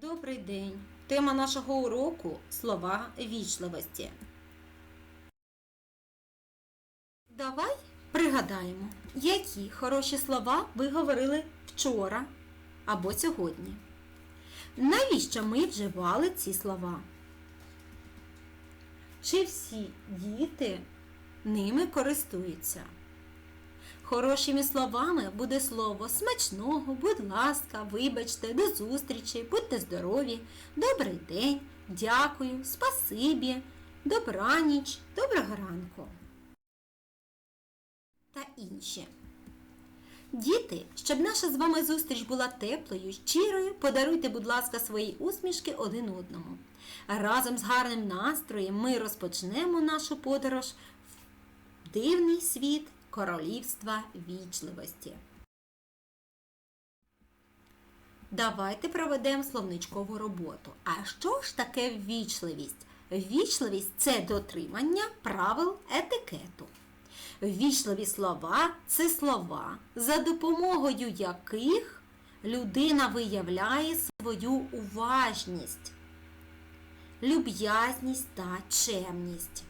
Добрий день! Тема нашого уроку слова вічливості. Давай пригадаємо, які хороші слова ви говорили вчора або сьогодні. Навіщо ми вживали ці слова? Чи всі діти ними користуються? Хорошими словами буде слово смачного, будь ласка, вибачте, до зустрічі, будьте здорові, добрий день, дякую, спасибі, добраніч, доброго ранку. Та інші. Діти, щоб наша з вами зустріч була теплою, щирою, подаруйте, будь ласка, свої усмішки один одному. Разом з гарним настроєм ми розпочнемо нашу подорож в дивний світ королівства вічливості. Давайте проведемо словничкову роботу. А що ж таке ввічливість? Ввічливість це дотримання правил етикету. Ввічливі слова це слова, за допомогою яких людина виявляє свою уважність, люб'язність та чемність.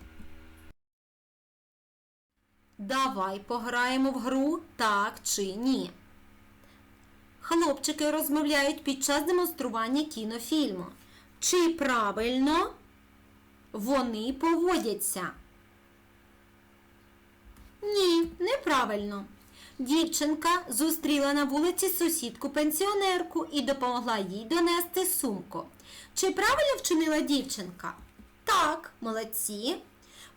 Давай пограємо в гру так чи ні. Хлопчики розмовляють під час демонстрування кінофільму. Чи правильно вони поводяться? Ні, неправильно. Дівчинка зустріла на вулиці сусідку пенсіонерку і допомогла їй донести сумку. Чи правильно вчинила дівчинка? Так, молодці.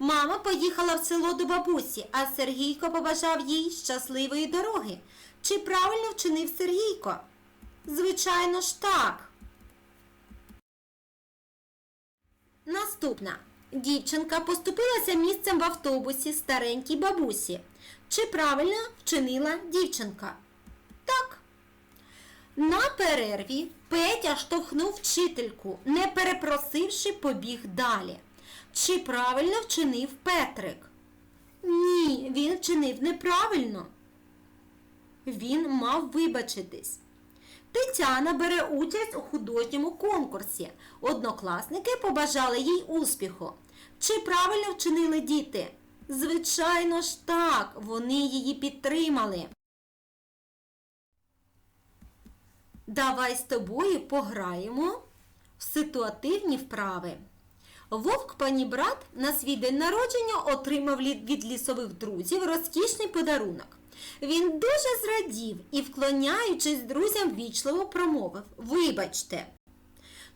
Мама поїхала в село до бабусі, а Сергійко побажав їй щасливої дороги. Чи правильно вчинив Сергійко? Звичайно ж так. Наступна. Дівчинка поступилася місцем в автобусі старенькій бабусі. Чи правильно вчинила дівчинка? Так. На перерві Петя штовхнув вчительку, не перепросивши, побіг далі. Чи правильно вчинив Петрик? Ні, він вчинив неправильно. Він мав вибачитись. Тетяна бере участь у художньому конкурсі. Однокласники побажали їй успіху. Чи правильно вчинили діти? Звичайно ж так, вони її підтримали. Давай з тобою пограємо в ситуативні вправи. Вовк пані брат на свій день народження отримав від лісових друзів розкішний подарунок. Він дуже зрадів і, вклоняючись друзям, вічливо промовив Вибачте.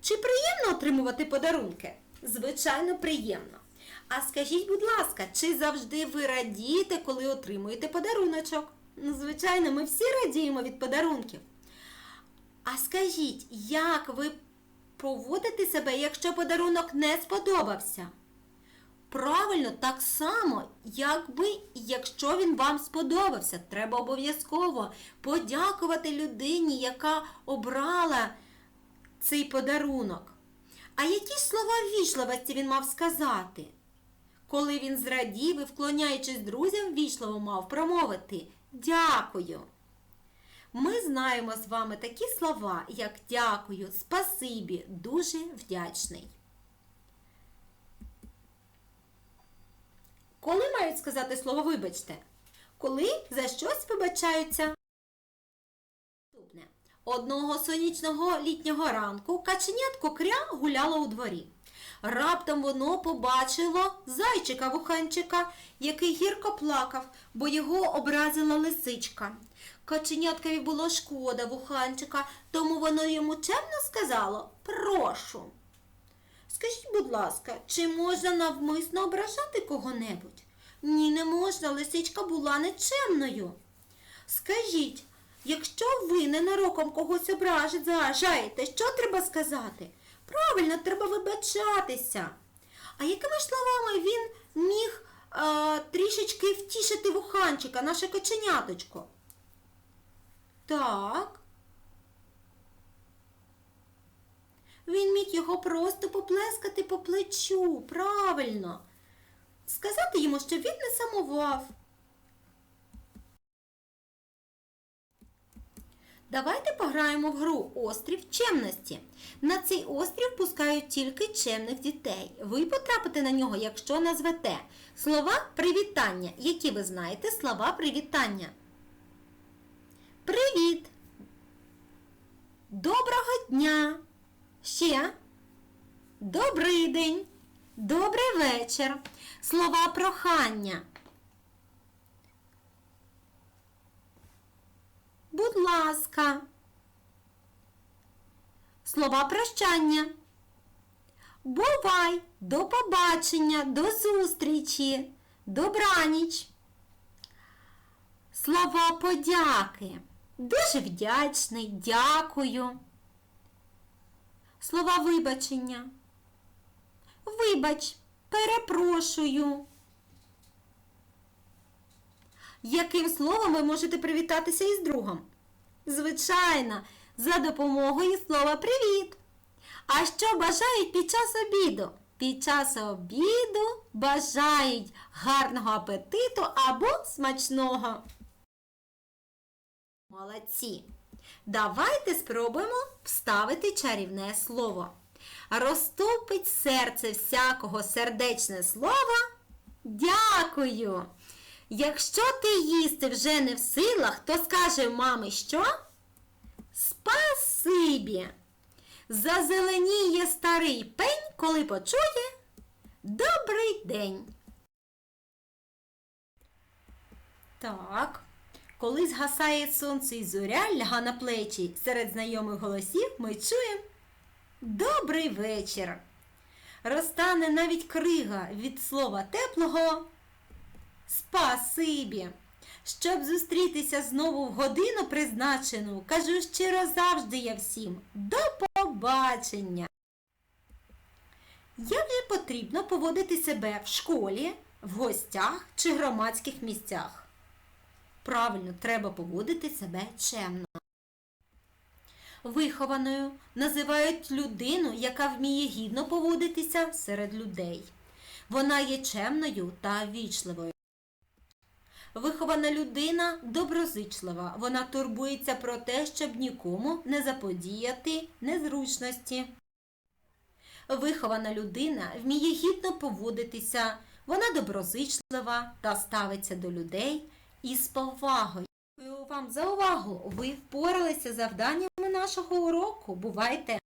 Чи приємно отримувати подарунки? Звичайно, приємно. А скажіть, будь ласка, чи завжди ви радієте, коли отримуєте подаруночок? Ну, звичайно, ми всі радіємо від подарунків. А скажіть, як ви поводите себе, якщо подарунок не сподобався? Правильно, так само, якби, якщо він вам сподобався, треба обов'язково подякувати людині, яка обрала цей подарунок. А які слова ввічливості він мав сказати? Коли він зрадів і, вклоняючись друзям, вічливо мав промовити Дякую. Ми знаємо з вами такі слова, як дякую, спасибі, дуже вдячний. Коли мають сказати слово вибачте? Коли за щось вибачаються? Одного сонячного літнього ранку каченятко кря гуляло у дворі. Раптом воно побачило зайчика вуханчика, який гірко плакав, бо його образила лисичка. Каченяткові було шкода вуханчика, тому воно йому чемно сказало Прошу. Скажіть, будь ласка, чи можна навмисно ображати кого-небудь? Ні, не можна, лисичка була нечемною. Скажіть, якщо ви ненароком когось ображаєте, що треба сказати? Правильно, треба вибачатися. А якими ж словами він міг е, трішечки втішити вуханчика, наше каченяточко? Так. Він міг його просто поплескати по плечу, правильно. Сказати йому, щоб він не самував. Давайте пограємо в гру Острів чемності. На цей острів пускають тільки чемних дітей. Ви потрапите на нього, якщо назвете слова привітання. Які ви знаєте слова привітання? Привіт! Доброго дня! Ще. Добрий день! Добрий вечір! Слова прохання. Будь ласка. Слова прощання. Бувай, до побачення, до зустрічі, добраніч. Слова подяки. Дуже вдячний, дякую. Слова вибачення. Вибач, перепрошую. Яким словом ви можете привітатися із другом? Звичайно, за допомогою слова привіт. А що бажають під час обіду? Під час обіду бажають гарного апетиту або смачного. Молодці! Давайте спробуємо вставити чарівне слово. Розтопить серце всякого сердечне слово. Дякую! Якщо ти їсти вже не в силах, то скаже мамі що? Спасибі! Зазеленіє старий пень, коли почує Добрий день. Так, коли згасає сонце і зоря ляга на плечі серед знайомих голосів, ми чуємо Добрий вечір. Розтане навіть крига від слова теплого. Спасибі. Щоб зустрітися знову в годину призначену, кажу щиро завжди я всім. До побачення. Як же потрібно поводити себе в школі, в гостях чи громадських місцях? Правильно, треба поводити себе чемно. Вихованою називають людину, яка вміє гідно поводитися серед людей. Вона є чемною та вічливою. Вихована людина доброзичлива. Вона турбується про те, щоб нікому не заподіяти незручності. Вихована людина вміє гідно поводитися. Вона доброзичлива та ставиться до людей із повагою. Дякую вам за увагу! Ви впоралися завданнями нашого уроку. Бувайте!